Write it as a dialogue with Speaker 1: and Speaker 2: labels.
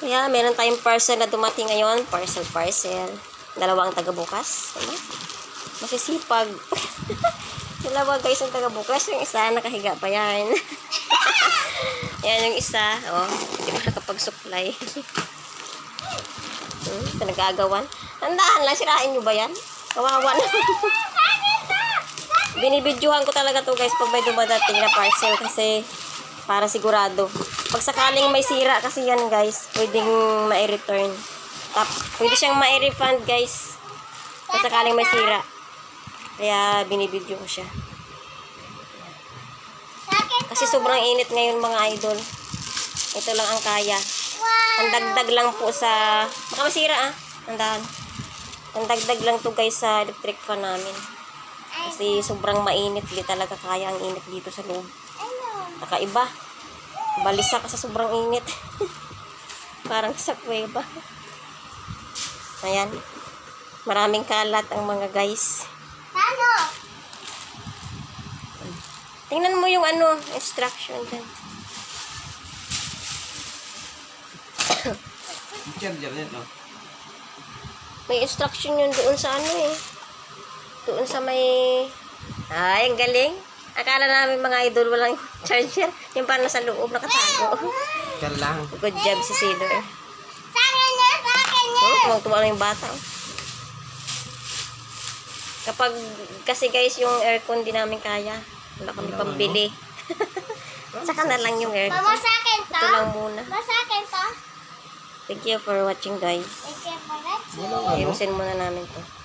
Speaker 1: Kaya meron tayong parcel na dumating ngayon. Parcel, parcel. Dalawang taga-bukas. Diba? Masisipag. Dalawa guys ang taga-bukas. Yung isa nakahiga pa yan. yan yung isa. Oh, hindi pa nakapag-supply. hmm, ito nagagawan. Tandaan lang, sirain nyo ba yan? Kawawa na. Binibidyohan ko talaga to guys pag may dumadating na parcel kasi para sigurado. Pag sakaling may sira kasi yan guys, pwedeng ma-return. Tap, pwede siyang ma-refund guys. Pag sakaling may sira. Kaya binibidyo ko siya. Kasi sobrang init ngayon mga idol. Ito lang ang kaya. Ang dagdag lang po sa... Baka masira ah. Tandaan. Ang dagdag lang to guys sa electric fan namin. Kasi sobrang mainit. Hindi talaga kaya ang init dito sa loob. Nakaiba. Balisa ka sa sobrang init. Parang sa kuweba. Ayan. Maraming kalat ang mga guys. Tingnan mo yung ano, instruction dyan. May instruction yun doon sa ano eh. Doon sa may... Ay, ang galing. Akala namin mga idol walang charger. Yung parang nasa loob, nakatago.
Speaker 2: Yan lang.
Speaker 1: Good job si Sailor. Oh, tuwang-tuwa na yung bata. oh. Kapag, kasi guys, yung aircon di namin kaya. Wala kami
Speaker 2: Wala,
Speaker 1: pambili. Saka na lang yung aircon.
Speaker 3: Mama, sa akin to?
Speaker 1: Ito lang muna.
Speaker 3: Mama, sa akin to?
Speaker 1: Thank you for watching guys.
Speaker 3: Thank you for.
Speaker 2: Walang ano.
Speaker 1: Ayusin muna namin to.